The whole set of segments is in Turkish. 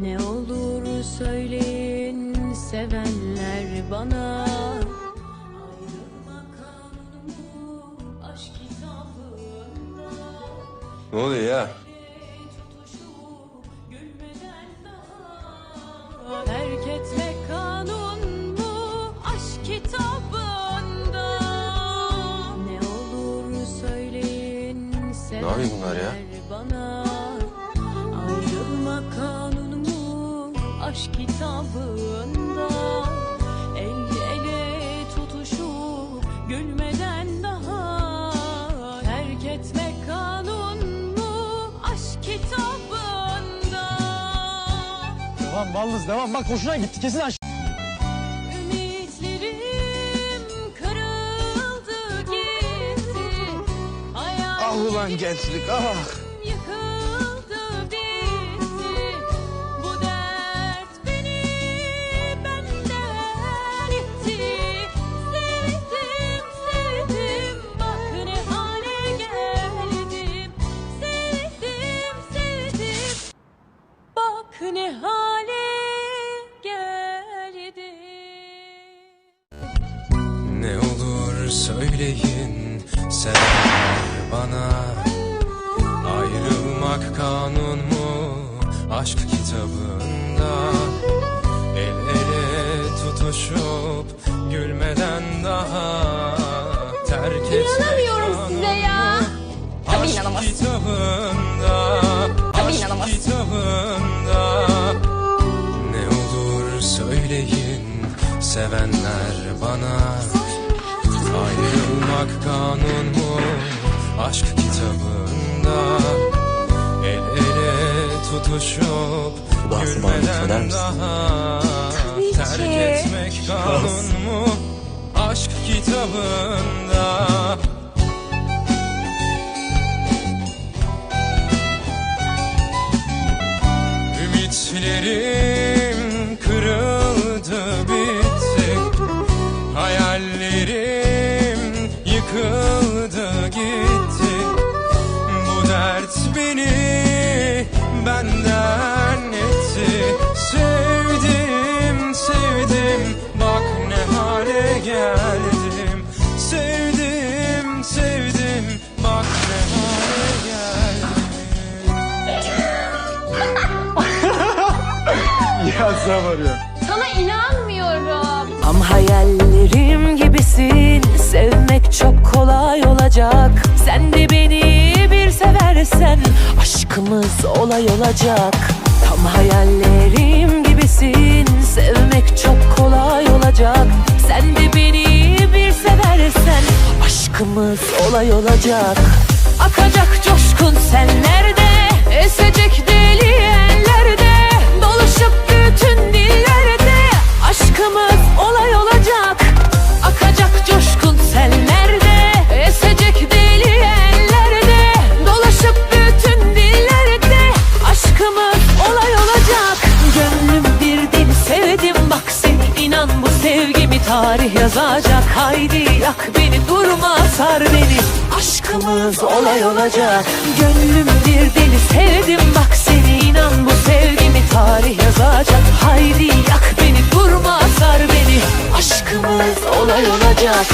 Ne olur söyleyin sevenler bana Ne oluyor ya? Aşk kitabında El ele tutuşup gülmeden daha Terk etmek kanun mu aşk kitabında Devam Ballız devam. Bak hoşuna gitti kesin aşk. Ah ulan gençlik ah. İnanamıyorum size ya. Tabii inanamaz. kitabında Tabii inanamaz. kitabında Ne olur söyleyin sevenler bana Ayrılmak kanun mu aşk kitabında El ele tutuşup gülmeden daha Tabii Terk ki. etmek kanun mu kitabında. Ümitlerim Ya sabır ya. Sana inanmıyorum. Ama hayallerim gibisin. Sevmek çok kolay olacak. Sen de beni bir seversen Aşkımız olay olacak. Tam hayallerim gibisin. Sevmek çok kolay olacak. Sen de beni bir seversen Aşkımız olay olacak. Akacak coşkun senlerde Esecek tarih yazacak. Haydi yak beni durma sar beni. Aşkımız olay olacak. Gönlüm bir deli sevdim bak seni. İnan bu sevgimi tarih yazacak. Haydi yak beni durma sar beni. Aşkımız olay olacak.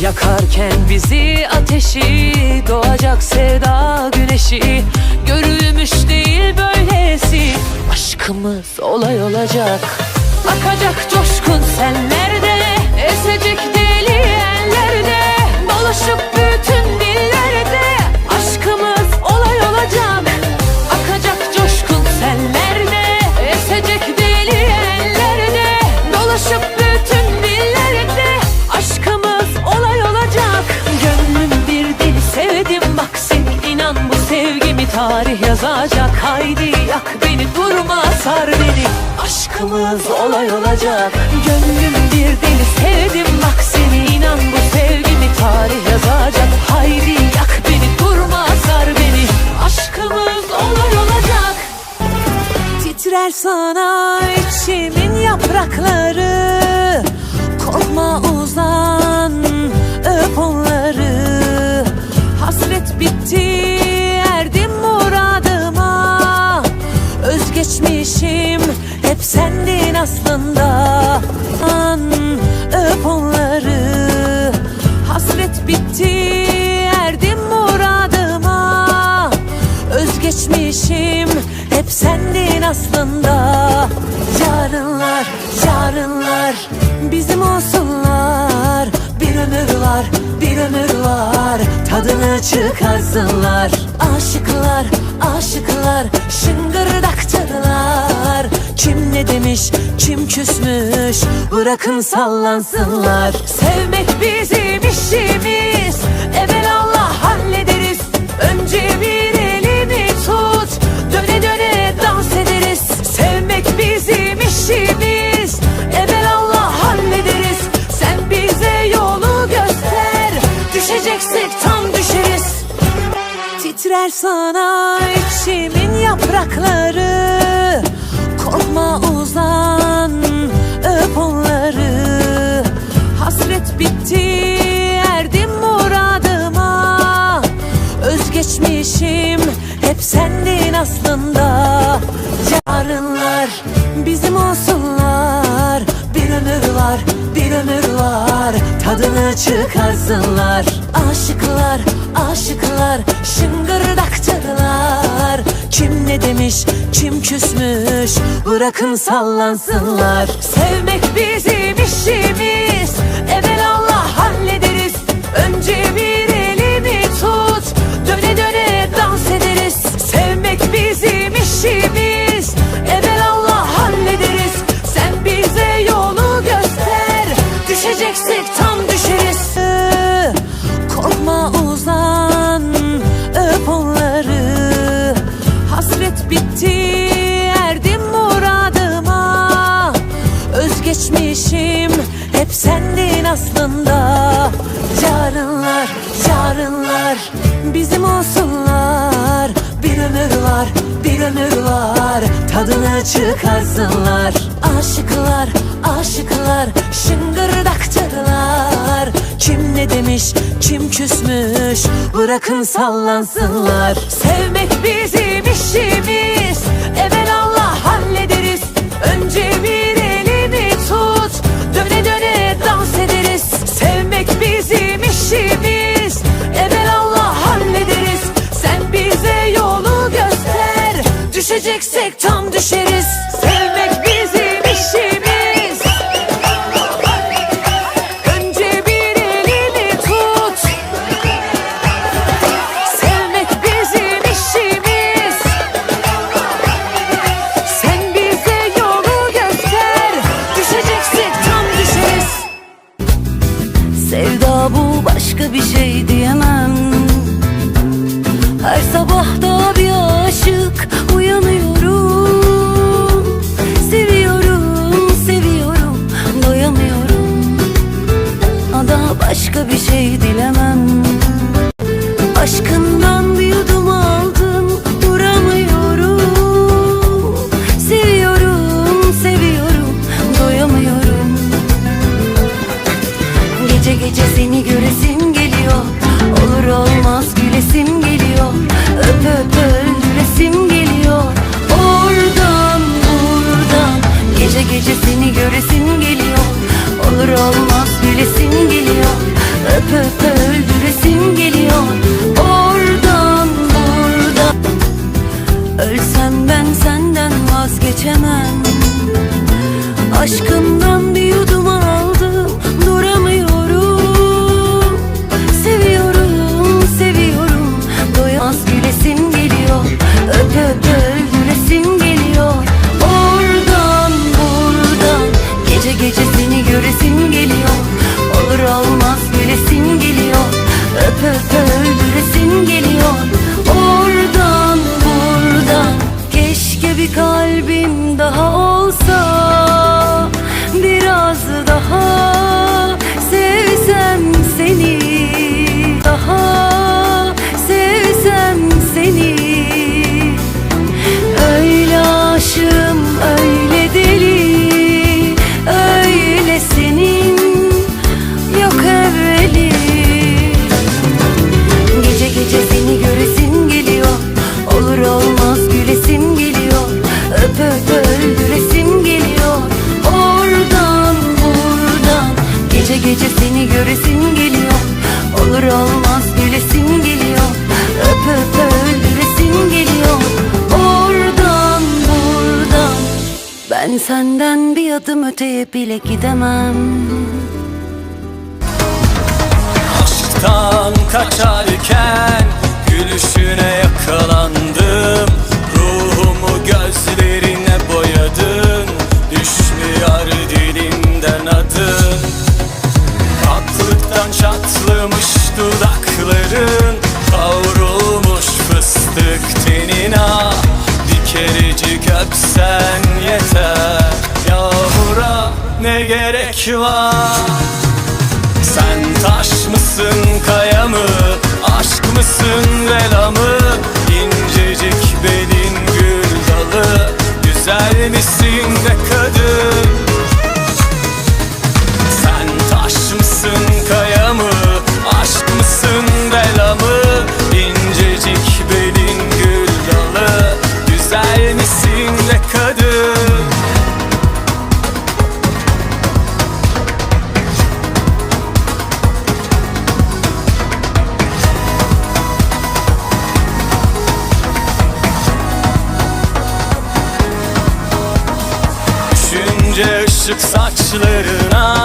Yakarken bizi ateşi Doğacak sevda güneşi. Görülmüş değil böylesi. Aşkımız olay olacak Akacak coşkun senlerde Esecek deli ellerde Dolaşıp bütün Aşkımız olay olacak. Gönlüm bir deli sevdim bak seni. İnan bu sevgimi tarih yazacak. Haydi yak beni durma sar beni. Aşkımız olay olacak. Titrer sana içimin yaprakları. Korkma uzan öp onları. Hasret bitti erdim muradıma. Özgeçmişim hep sendin aslında. An, Öp onları. Hasret bitti erdim muradıma. Özgeçmişim hep sendin aslında. Yarınlar, yarınlar bizim olsunlar. Bir ömür var, bir ömür var. Tadını çıkarsınlar. Aşıklar, aşıklar Şıngırdaktırlar ne demiş, kim küsmüş. Bırakın sallansınlar. Sevmek bizim işimiz. Evelallah hallederiz. Önce bir elimi tut. Döne döne dans ederiz. Sevmek bizim işimiz. Evelallah hallederiz. Sen bize yolu göster. Düşeceksek tam düşeriz. Titrer sana içimin yaprakları aslında. Yarınlar bizim olsunlar. Bir ömür var, bir ömür var. Tadını çıkarsınlar. Aşıklar, aşıklar Şıngırdaktırlar. Kim ne demiş, kim küsmüş? Bırakın sallansınlar. Sevmek bizim işimiz. Evelallah hallederiz. Önce bir elimi tut. Döne döne işimiz Evelallah hallederiz. Sen bize yolu göster. Düşeceksek tam düşeriz. Korkma uzan Öp onları. Hasret bitti erdim muradıma. Özgeçmişim hep sendin aslında. Yarınlar, yarınlar bizim olsunlar Bir ömür var, bir ömür var. Tadını çıkarsınlar. Aşıklar, aşıklar Şıngırdaktırlar. Kim ne demiş, kim küsmüş? Bırakın sallansınlar. Sevmek bizim işimiz Düşeceksek tam düşeriz. Sevmek bizim işimiz. Önce bir elini tut. Sevmek bizim işimiz. Sen bize yolu göster. Düşeceksek tam düşeriz. Sevda bu başka bir şey diyemem Aşkından gece seni göresim geliyor. Olur olmaz gülesim geliyor. Öp öp öldüresim geliyor. Oradan buradan. Ben senden bir adım öteye bile gidemem. Aşktan kaçarken Gülüşüne yakalandım. Ruhumu gözlerine boyadın Düşmüyor dilimden gerek var. Sen taş mısın kaya mı? Aşk mısın vela Será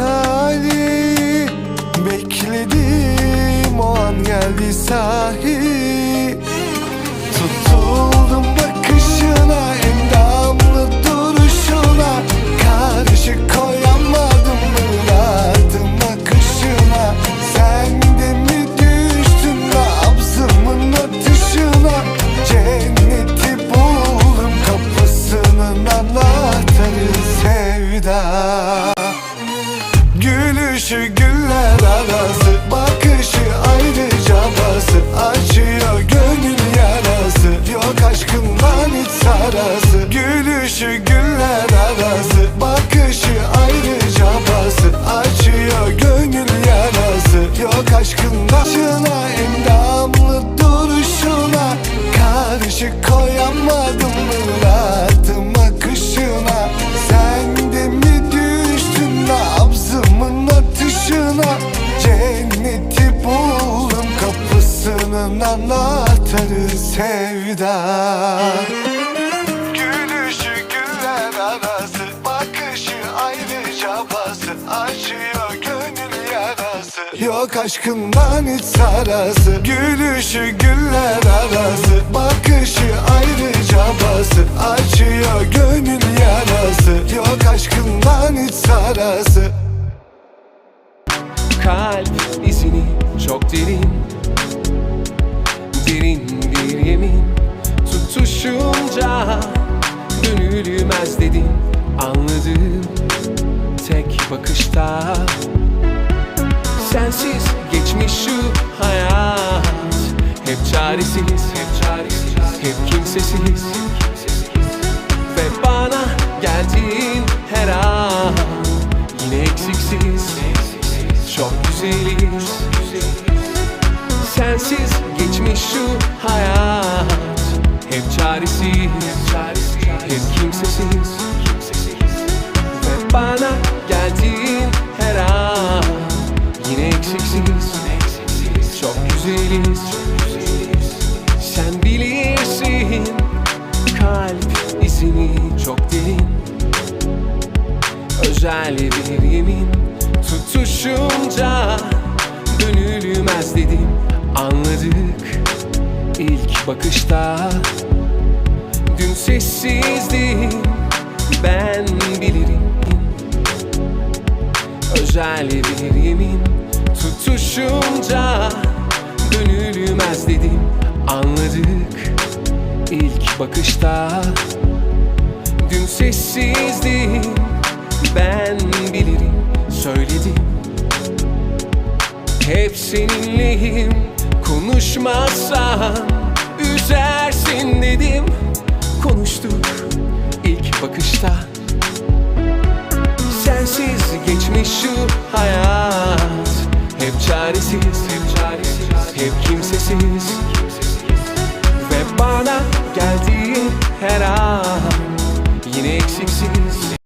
tali Bekledim o an geldi sahi. Tutuldum bakışına endamlı duruşuna. Karışık koyamadım bıraktım akışına. Sen de mi düştün nabzımın atışına? Cenneti buldum kapısının anahtarı sevda ayrıca bası Açıyor gönül yarası. Yok aşkından Şuna endamlı duruşuna. Karışık koyamadım Bıraktım akışına Sen de mi düştün nabzımın atışına? Cenneti buldum kapısının anahtarı sevda aşkından hiç sarası Gülüşü güller arası Bakışı ayrıca bası Açıyor gönül yarası. Yok aşkından hiç sarası. Kalp izini çok derin Derin bir yemin. Tutuşunca Dönülmez dedin anladım tek bakışta geçmiş şu hayat? Hep çaresiz, hep çaresiz, hep kimsesiz Özel bir yemin tutuşunca Dönülmez dedim. Anladık ilk bakışta Dün sessizdim ben bilirim. Özel bir yemin tutuşunca Dönülmez dedim. Anladık ilk bakışta Dün sessizdim ben bilirim söyledim. Hep seninleyim konuşmazsan üzersin dedim. Konuştuk ilk bakışta. Sensiz geçmiş şu hayat. Hep çaresiz, hep çaresiz, hep kimsesiz. Bana geldiğin her an Yine eksiksiz